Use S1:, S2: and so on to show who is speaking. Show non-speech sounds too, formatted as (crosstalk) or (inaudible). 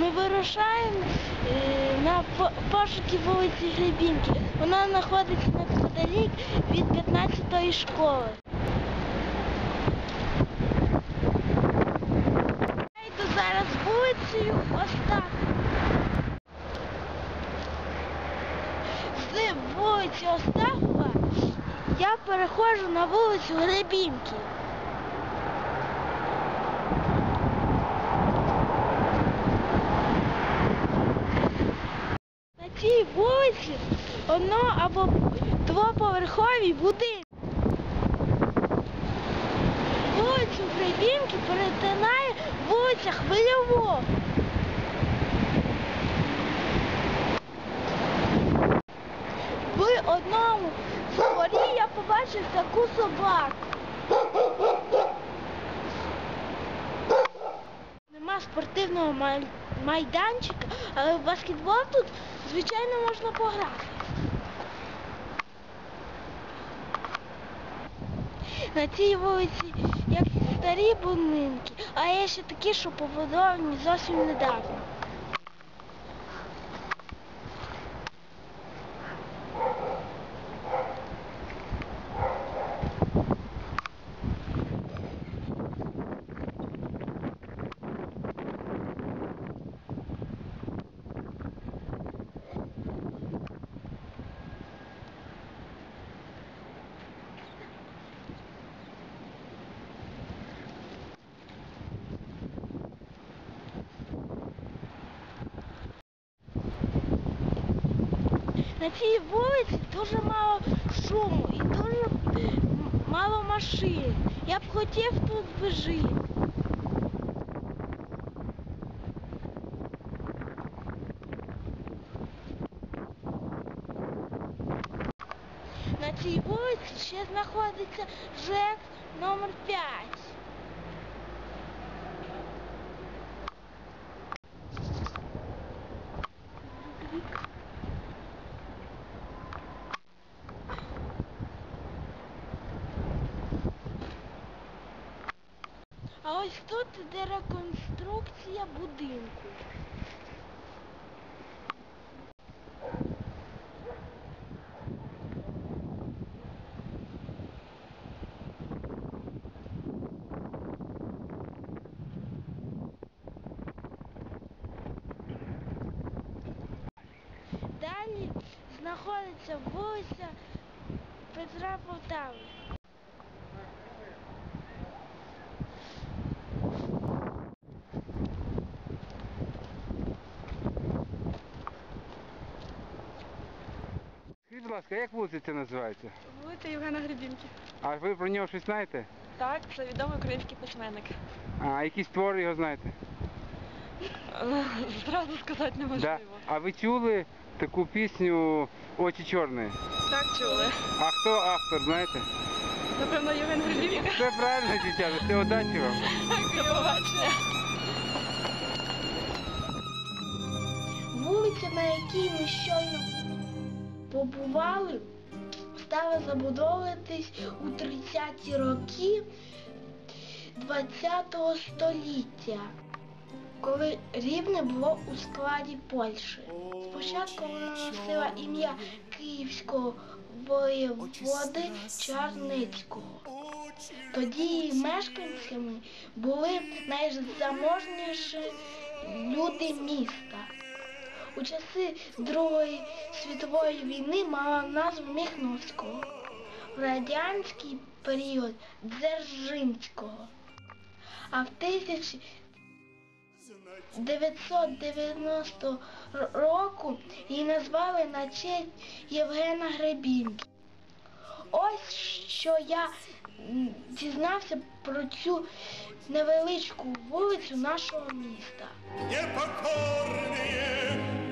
S1: Ми вирушаємо е, на пошуки вулиці Гребінки. Вона знаходиться неподалік від 15-ї школи. Я йду зараз вулицею Остап. З вулиці Остапова я переходжу на вулицю Гребінки. На цій одно або двоповерхові будинки. Вулицю Гребінки перетинає вулиця Хвильово. В одному дворі я побачив таку собаку. Нема спортивного майданчика, але баскетбол тут, звичайно, можна пограти. На цій вулиці як старі будинки, а є ще такі, що побудовані зовсім недавно. На цій вулиці дуже мало шуму і дуже мало машин. Я б хотів тут би жити. На цій вулиці ще знаходиться ЖЕК номер 5. А ось тут іде реконструкція будинку. Далі знаходиться вулиця Петра Полтави.
S2: Будь ласка, як вулиця ця називається?
S3: Вулиця Євгена Гребінки.
S2: А ви про нього щось знаєте?
S3: Так, це відомий український письменник.
S2: А якісь твори його знаєте? (laughs)
S3: Зразу сказати
S2: Да.
S3: неможливо.
S2: А ви чули таку пісню Очі чорні?
S3: Так чули.
S2: А хто автор, знаєте?
S3: Напевно, Євген Гребінка.
S2: Все правильно, дівчата, все удачі вам.
S3: До побачення.
S1: Вулиця, на якій ми щойно побували, стала забудовуватись у 30-ті роки ХХ століття, коли Рівне було у складі Польщі. Спочатку вона носила ім'я київського воєводи Чарницького. Тоді її мешканцями були найзаможніші люди міста. У часи Другої світової війни мала назву Міхновського, в радянський період Дзержинського. А в 1990 року її назвали на честь Євгена Гребінки. Ось що я дізнався про цю невеличку вулицю нашого міста.
S4: Непокорный